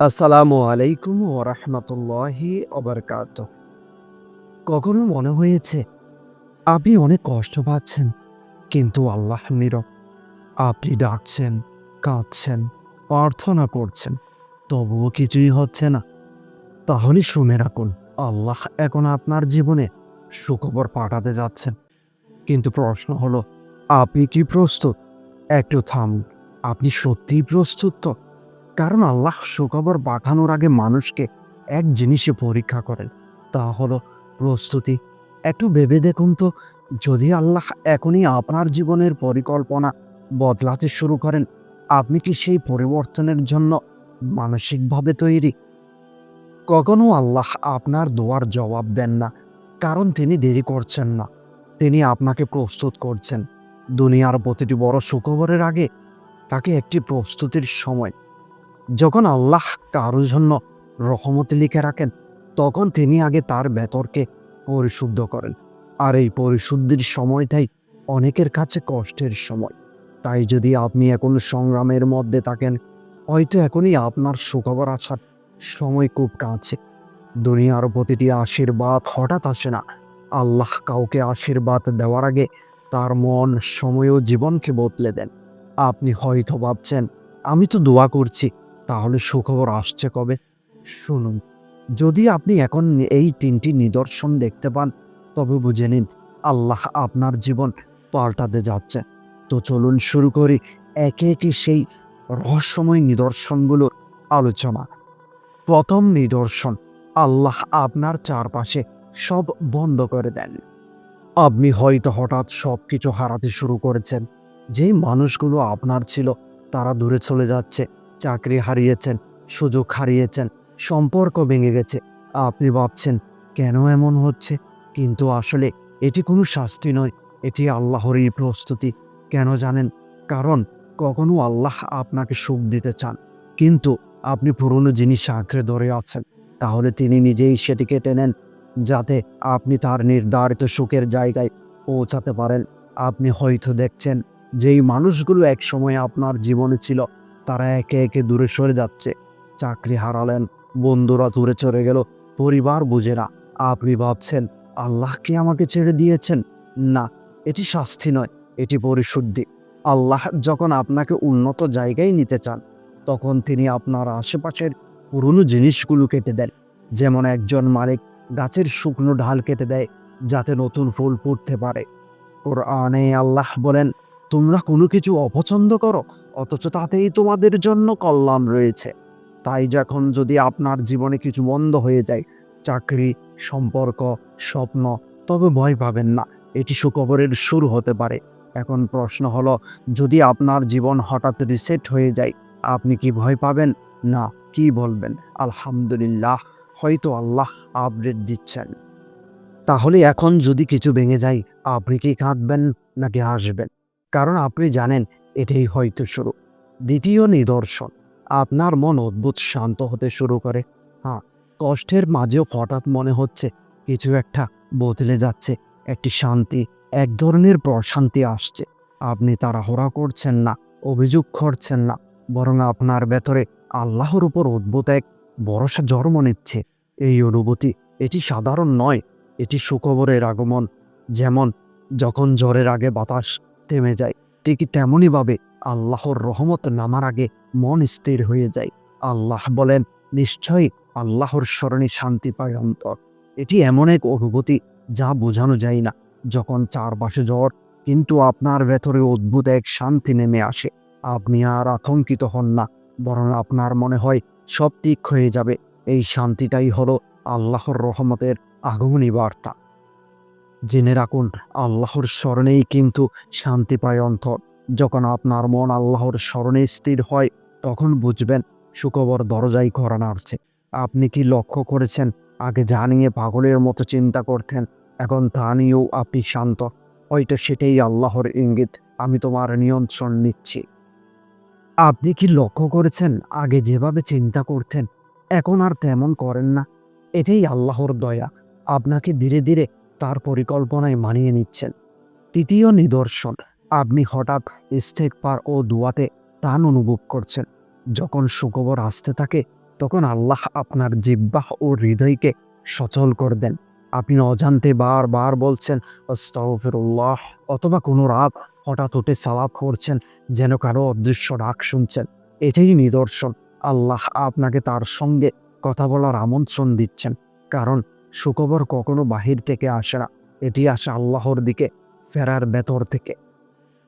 আসসালামু আলাইকুম ওরহমতুল্লাহি অবরকাত কখনো মনে হয়েছে, আপনি অনেক কষ্ট পাচ্ছেন, কিন্তু আল্লাহ নীরব। আপনি ডাকছেন, কাঁদছেন, প্রার্থনা করছেন, তবুও কিছুই হচ্ছে না। তাহলে শুনে রাখুন, আল্লাহ এখন আপনার জীবনে সুখবর পাঠাতে যাচ্ছেন। কিন্তু প্রশ্ন হলো, আপনি কি প্রস্তুত? একটু থামুন, আপনি সত্যিই প্রস্তুত তো? কারণ আল্লাহ সুখবর পাঠানোর আগে মানুষকে এক জিনিসে পরীক্ষা করেন, তা হলো প্রস্তুতি। একটু ভেবে দেখুন তো, যদি আল্লাহ এখনই আপনার জীবনের পরিকল্পনা বদলাতে শুরু করেন, আপনি কি সেই পরিবর্তনের জন্য মানসিকভাবে তৈরি? কখনো আল্লাহ আপনার দোয়ার জবাব দেন না, কারণ তিনি দেরি করছেন না, তিনি আপনাকে প্রস্তুত করছেন। দুনিয়ার প্রতিটি বড় সুখবরের আগে তাকে একটি প্রস্তুতির সময় যখন আল্লাহ কারোর জন্য রহমত লিখে রাখেন, তখন তিনি আগে তার বেতরকে পরিশুদ্ধ করেন। আর এই পরিশুদ্ধির সময়টাই অনেকের কাছে কষ্টের সময়। তাই যদি আপনি এখন সংগ্রামের মধ্যে থাকেন, হয়তো এখনই আপনার সুখবর আসার সময় খুব কাছে। দুনিয়ার প্রতিটি আশীর্বাদ হঠাৎ আসে না। আল্লাহ কাউকে আশীর্বাদ দেওয়ার আগে তার মন, সময় ও জীবনকে বদলে দেন। আপনি হয়তো ভাবছেন, আমি তো দোয়া করছি তাহলে সুখবর আসছে কবে? শুনুন, যদি আপনি এখন এই তিনটি নিদর্শন দেখতে পান, তবে বুঝে নিন, আল্লাহ আপনার জীবন পাল্টাতে যাচ্ছে। তো চলুন শুরু করি একে একে সেই রহস্যময় নিদর্শনগুলোর আলোচনা। প্রথম নিদর্শন, আল্লাহ আপনার চারপাশে সব বন্ধ করে দেন। আপনি হয়তো হঠাৎ সব কিছু হারাতে শুরু করেছেন। যেই মানুষগুলো আপনার ছিল, তারা দূরে চলে যাচ্ছে। চাকরি হারিয়েছেন, সুযোগ হারিয়েছেন, সম্পর্ক ভেঙে গেছে। আপনি ভাবছেন, কেন এমন হচ্ছে? কিন্তু আসলে এটি কোনো শাস্তি নয়, এটি আল্লাহরই প্রস্তুতি। কেন জানেন? কারণ কখনো আল্লাহ আপনাকে সুখ দিতে চান। কিন্তু আপনি পুরনো জিনিস আঁকড়ে ধরে আছেন। তাহলে তিনি নিজেই সেটিকে টেনেন, যাতে আপনি তার নির্ধারিত সুখের জায়গায় পৌঁছাতে পারেন। আপনি হয়তো দেখছেন, যেই মানুষগুলো একসময় আপনার জীবনে ছিল তারা একে একে দূরে সরে যাচ্ছে। চাকরি হারালেন, বন্ধুরা দূরে চলে গেল, পরিবার বুঝে না। আপনি ভাবছেন, আল্লাহ কি আমাকে ছেড়ে দিয়েছেন? না, এটি শাস্তি নয়, এটি পরিশুদ্ধি। আল্লাহ যখন আপনাকে উন্নত জায়গায় নিতে চান, তখন তিনি আপনার আশেপাশের পুরনো জিনিসগুলো কেটে দেন। যেমন একজন মালিক গাছের শুকনো ঢাল কেটে দেয়, যাতে নতুন ফুল ফুটতে পারে। কোরআনে আল্লাহ বলেন তোমরা কোনো কিছু অপছন্দ করো, অথচ তাতেই তোমাদের জন্য কল্যাণ রয়েছে। তাই যখন যদি আপনার জীবনে কিছু বন্ধ হয়ে যায়, চাকরি, সম্পর্ক, স্বপ্ন, তবে ভয় পাবেন না, এটি সুখবরের শুরু হতে পারে। এখন প্রশ্ন হলো, যদি আপনার জীবন হঠাৎ রিসেট হয়ে যায়, আপনি কি ভয় পাবেন? না, কি বলবেন? আলহামদুলিল্লাহ, হয়তো আল্লাহ আপডেট দিচ্ছেন। তাহলে এখন যদি কিছু ভেঙে যায়, আপনি কি কাঁদবেন নাকি হাসবেন? কারণ আপনি জানেন, এটাই হয়তো শুরু। দ্বিতীয় নিদর্শন, আপনার মন অদ্ভুত শান্ত হতে শুরু করে। হ্যাঁ কষ্টের মাঝেও হঠাৎ মনে হচ্ছে, কিছু একটা বদলে যাচ্ছে, একটি শান্তি, এক ধরনের প্রশান্তি আসছে। আপনি তাড়াহুড়া করছেন না, অভিযোগ করছেন না, বরং আপনার ভেতরে আল্লাহর উপর অদ্ভুত এক ভরসা জন্ম নিচ্ছে। এই অনুভূতি, এটি সাধারণ নয়, এটি সুখবরের আগমন। যেমন, যখন জ্বরের আগে বাতাস থেমে যায়। ঠিক তেমনইভাবে আল্লাহর রহমত নামার আগে মন স্থির হয়ে যায়। আল্লাহ বলেন, নিশ্চয়ই আল্লাহর স্মরণে শান্তি পায় অন্তর। এটি এমন এক অনুভূতি যা বোঝানো যায় না। যখন চারপাশে জ্বর, কিন্তু আপনার ভেতরে অদ্ভুত এক শান্তি নেমে আসে। আপনি আর আতঙ্কিত হন না, বরং আপনার মনে হয় সব ঠিক হয়ে যাবে। এই শান্তিটাই হলো আল্লাহর রহমতের আগমনী বার্তা। জেনে রাখুন, আল্লাহর স্মরণেই কিন্তু শান্তি পায় অন্তর। যখন আপনার মন আল্লাহর স্মরণে স্থির হয়, তখন বুঝবেন সুখবর দরজাই করা নাড়ছে। আপনি কি লক্ষ্য করেছেন, আগে যা নিয়ে পাগলের মতো চিন্তা করতেন, এখন তা নিয়েও আপনি শান্ত? হয়তো সেটাই আল্লাহর ইঙ্গিত, আমি তোমার নিয়ন্ত্রণ নিচ্ছি। আপনি কি লক্ষ্য করেছেন, আগে যেভাবে চিন্তা করতেন, এখন আর তেমন করেন না? এটাই আল্লাহর দয়া। আপনাকে ধীরে ধীরে তার পরিকল্পনায় মানিয়ে নিচ্ছেন। তৃতীয় নিদর্শন আপনি হঠাৎ স্টেক পার ও দুয়াতে টান অনুভব করছেন। যখন সুখবর আসতে থাকে, তখন আল্লাহ আপনার জিব্বাহ ও হৃদয়কে সচল করে দেন। আপনি অজান্তে বারবার বলছেন, আস্তাগফিরুল্লাহ, অথবা কোনো রাত হঠাৎ উঠে সালাপ করছেন যেন কারও অদৃশ্য ডাক শুনছেন। এটাই নিদর্শন। আল্লাহ আপনাকে তার সঙ্গে কথা বলার আমন্ত্রণ দিচ্ছেন। কারণ সুখবর কখনো বাহির থেকে আসে না। এটি আসে আল্লাহর দিকে, ফেরার ভেতর থেকে।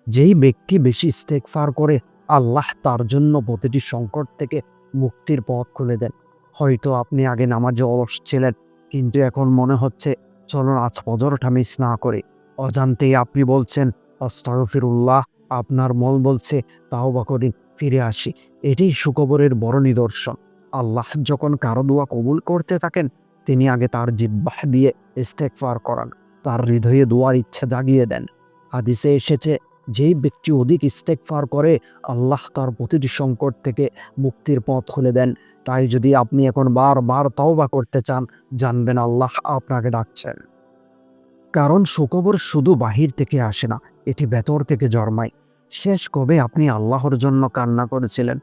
যেই ব্যক্তি বেশি স্টেক ফার করে, আল্লাহ তার জন্য প্রতিটি সংকট থেকে মুক্তির পথ খুলে দেন। হয়তো আপনি আগে নামাজে অলস ছিলেন, কিন্তু এখন মনে হচ্ছে, চলুন আজ ফজরটা মিস না করে। অজান্তেই আপনি বলছেন অস্তাগফিরুল্লাহ আপনার মল বলছে তাও বা করি, ফিরে আসি। এটাই সুখবরের বড় নিদর্শন। আল্লাহ যখন কারও দোয়া কবুল করতে থাকেন তিনি আগে তার জিব্বাহ দিয়ে ইস্তেকফার করান, তার হৃদয়ে দোয়ার ইচ্ছা জাগিয়ে দেন। হাদিসে এসেছে, যেই ব্যক্তি অধিক ইস্তেকফার করে, আল্লাহ তার প্রতিটি সংকট থেকে মুক্তির পথ খুলে দেন। তাই যদি আপনি এখন বারবার তওবা করতে চান, জানবেন আল্লাহ আপনাকে ডাকছেন। কারণ সুখবর শুধু বাহির থেকে আসে না, এটি ভেতর থেকে জন্মায়। শেষ কবে আপনি আল্লাহর জন্য কান্না করেছিলেন?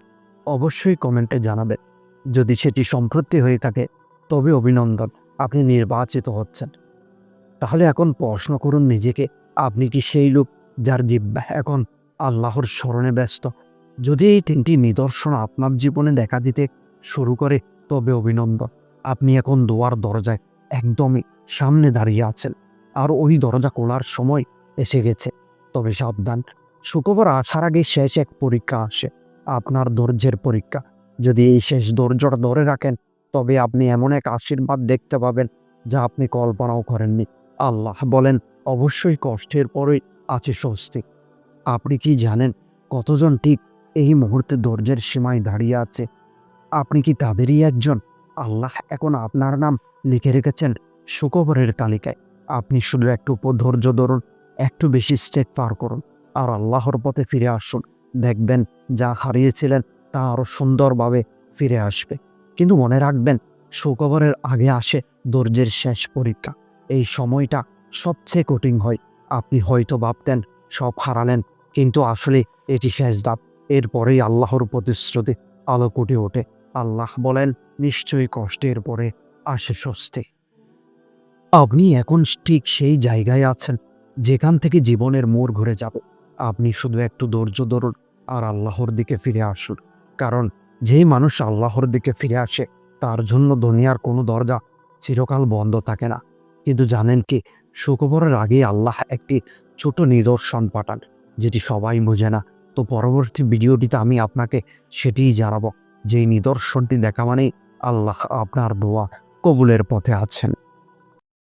অবশ্যই কমেন্টে জানাবেন। যদি সেটি সম্পত্তি হয়ে থাকে তবে অভিনন্দন, আপনি নির্বাচিত হচ্ছেন। তাহলে এখন প্রশ্ন করুন নিজেকে, আপনি কি সেই লোক যার জিব্বা এখন আল্লাহর স্মরণে ব্যস্ত? যদি এই তিনটি নিদর্শন আপনার জীবনে দেখা দিতে শুরু করে, তবে অভিনন্দন, আপনি এখন দোয়ার দরজায় একদমই সামনে দাঁড়িয়ে আছেন, আর ওই দরজা খোলার সময় এসে গেছে। তবে সাবধান শুক্রবার আসার আগে শেষ এক পরীক্ষা আসে, আপনার ধৈর্যের পরীক্ষা। যদি এই শেষ ধৈর্যটা ধরে রাখেন তবে আপনি এমন এক আশীর্বাদ দেখতে পাবেন যা আপনি কল্পনাও করেননি। আল্লাহ বলেন, অবশ্যই কষ্টের পরেই আছে স্বস্তি। আপনি কি জানেন কতজন ঠিক এই মুহূর্তে ধৈর্যের সীমায় দাঁড়িয়ে আছে? আপনি কি তাদেরই একজন? আল্লাহ এখন আপনার নাম লিখে রেখেছেন সুখবরের তালিকায়। আপনি শুধু একটু ধৈর্য ধরুন, একটু বেশি স্টেপ পার করুন আর আল্লাহর পথে ফিরে আসুন। দেখবেন যা হারিয়েছিলেন তা আরও সুন্দরভাবে ফিরে আসবে। কিন্তু মনে রাখবেন, সুখবরের আগে আসে ধৈর্যের শেষ পরীক্ষা। এই সময়টা সবচেয়ে কঠিন হয়। আপনি হয়তো ভাবতেন, সব হারালেন, কিন্তু আসলে এটি শেষ ধাপ। এরপরেই আল্লাহর প্রতিশ্রুতি আলো ফুটে ওঠে। আল্লাহ বলেন, নিশ্চয়ই কষ্টের পরে আসে স্বস্তি। আপনি এখন ঠিক সেই জায়গায় আছেন, যেখান থেকে জীবনের মোড় ঘুরে যাবে। আপনি শুধু একটু ধৈর্য ধরুন আর আল্লাহর দিকে ফিরে আসুন। কারণ যেই মানুষ আল্লাহর দিকে ফিরে আসে, তার জন্য দুনিয়ার কোনো দরজা চিরকাল বন্ধ থাকে না। কিন্তু জানেন কি, সুখবরের আগে আল্লাহ একটি ছোট নিদর্শন পাঠান, যেটি সবাই বোঝে না। তো পরবর্তী ভিডিওটিতে আমি আপনাকে সেটিই জানাব, যেই নিদর্শনটি দেখা মানেই আল্লাহ আপনার দোয়া কবুলের পথে আছেন।